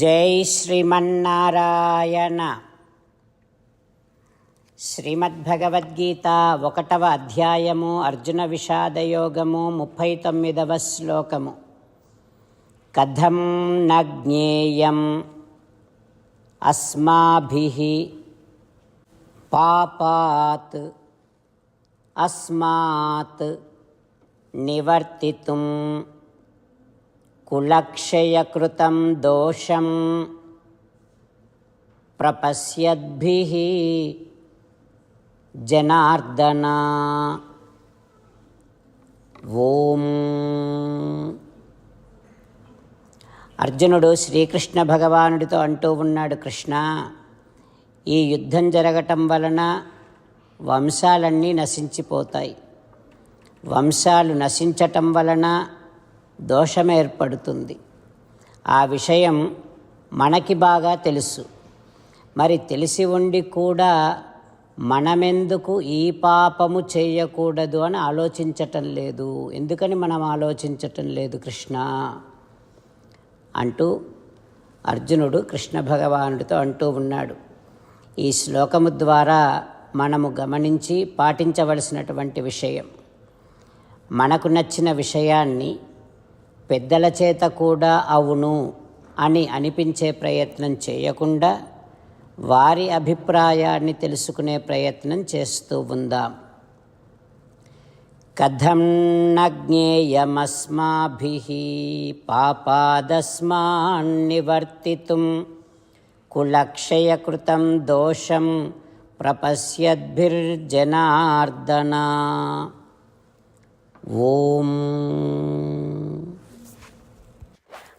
జై శ్రీమన్నారాయణ. శ్రీమద్భగవద్గీత ఒకటవ అధ్యాయము అర్జున విషాదయోగము ముప్పై తొమ్మిదవ శ్లోకము. కథం న జ్ఞేయం. అస్మాభి పాపాత్ అస్మాత్ నివర్తితుం. కులక్షయకృతం దోషం ప్రపశ్యద్భి జనార్దన. ఓం. అర్జునుడు శ్రీకృష్ణ భగవానుడితో అంటూ ఉన్నాడు కృష్ణ ఈ యుద్ధం జరగటం వలన వంశాలన్నీ నశించిపోతాయి. వంశాలు నశించటం వలన దోషం ఏర్పడుతుంది ఆ విషయం మనకి బాగా తెలుసు. మరి తెలిసి ఉండి కూడా మనమెందుకు ఈ పాపము చేయకూడదు అని ఆలోచించటం లేదు. ఎందుకని మనం ఆలోచించటం లేదు కృష్ణ? అంటూ అర్జునుడు కృష్ణ భగవానుడితో అంటూ ఉన్నాడు. ఈ శ్లోకము ద్వారా మనము గమనించి పాటించవలసినటువంటి విషయం. మనకు నచ్చిన విషయాన్ని పెద్దల చేత కూడా అవును అని అనిపించే ప్రయత్నం చేయకుండా వారి అభిప్రాయాన్ని తెలుసుకునే ప్రయత్నం చేస్తూ ఉందాం. కథం నజ్ఞేయమస్మాభి పాపాదస్మాన్నివర్తితుం కులక్షయకృతం దోషం ప్రపశ్యద్భిర్జనార్దన. ఓం.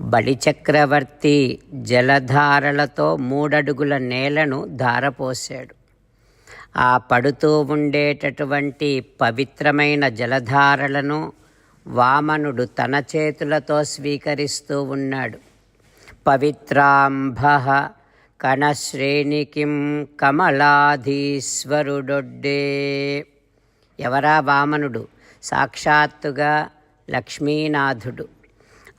బలిచక్రవర్తి జలధారలతో మూడడుగుల నేలను ధారపోశాడు. ఆ పడుతూ ఉండేటటువంటి పవిత్రమైన జలధారలను వామనుడు తన చేతులతో స్వీకరిస్తూ ఉన్నాడు. పవిత్రాంభ కణశ్రేణికిం కమలాధీశ్వరుడొడ్డే. ఎవరా వామనుడు? సాక్షాత్తుగా లక్ష్మీనాథుడు.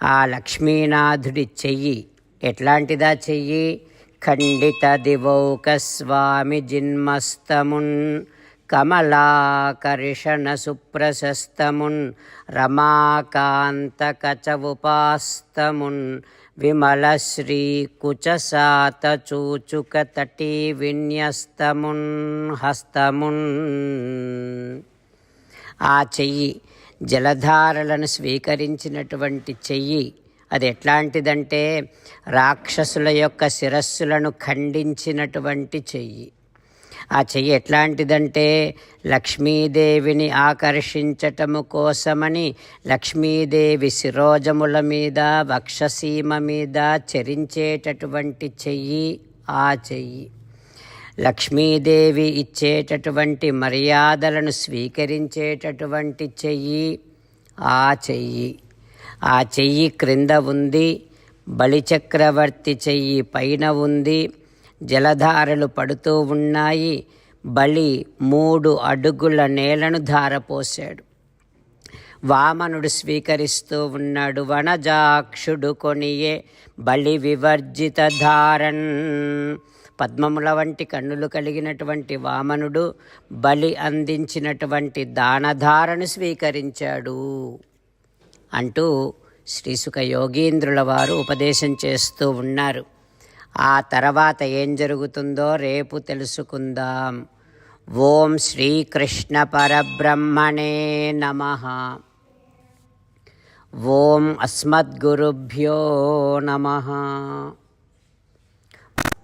ఆ లక్ష్మీనాథుడి చెయ్యి. ఎట్లాంటిదా చెయ్యి? ఖండిత దివౌక స్వామి జిన్మస్తమున్ కమలాకర్షణ సుప్రశస్తమున్ రమాకాంత కచవుపాస్తమున్ విమల శ్రీ కుచసాత చూచుక తటీ విన్యస్తమున్ హస్తమున్. ఆ చెయ్యి జలధారలను స్వీకరించినటువంటి చెయ్యి అది ఎట్లాంటిదంటే రాక్షసుల యొక్క శిరస్సులను ఖండించినటువంటి చెయ్యి. ఆ చెయ్యి ఎట్లాంటిదంటే లక్ష్మీదేవిని ఆకర్షించటము కోసమని లక్ష్మీదేవి శిరోజముల మీద వక్షసీమ మీద చరించేటటువంటి చెయ్యి ఆ చెయ్యి. లక్ష్మీదేవి ఇచ్చేటటువంటి మర్యాదలను స్వీకరించేటటువంటి చెయ్యి ఆ చెయ్యి. ఆ చెయ్యి క్రింద ఉంది బలిచక్రవర్తి చెయ్యి పైన ఉంది జలధారలు పడుతూ ఉన్నాయి బలి మూడు అడుగుల నేలను ధారపోశాడు. వామనుడు స్వీకరిస్తూ ఉన్నాడు వనజాక్షుడు కొనియే బలి వివర్జిత ధారన్. పద్మముల వంటి కన్నులు కలిగినటువంటి వామనుడు బలి అందించినటువంటి దానధారను స్వీకరించాడు అంటూ శ్రీసుఖ యోగీంద్రుల వారు ఉపదేశం చేస్తూ ఉన్నారు. ఆ తర్వాత ఏం జరుగుతుందో రేపు తెలుసుకుందాం. ఓం శ్రీకృష్ణ పరబ్రహ్మణే నమ. ఓం అస్మద్గురుభ్యో నమ.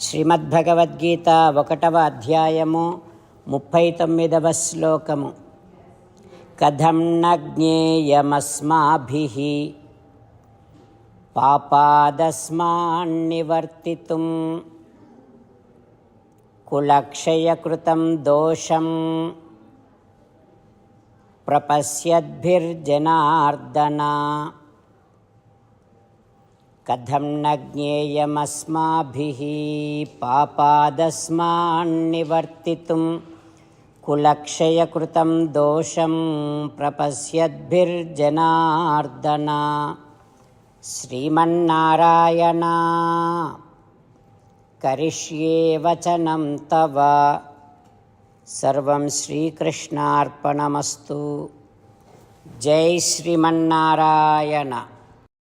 శ్రీమద్భగవద్గీత ఒకటవ అధ్యాయము ముప్పై తొమ్మిదవ శ్లోకము. కథం న జ్ఞేయమస్మాభిः పాపాదస్మాన్నివర్తితుం. కులక్షయకృతం దోషం. ప్రపశ్యద్భిర్జనార్దనా. కథం న జ్ఞేయమస్మాభిः పాపాదస్మాన్నివర్తితుం కులక్షయకృతం దోషం ప్రపశ్యద్భిర్జనార్దన. శ్రీమన్నారాయణ. కరిష్యే వచనం తవ. సర్వం శ్రీకృష్ణార్పణమస్తు. జై శ్రీమన్నారాయణ.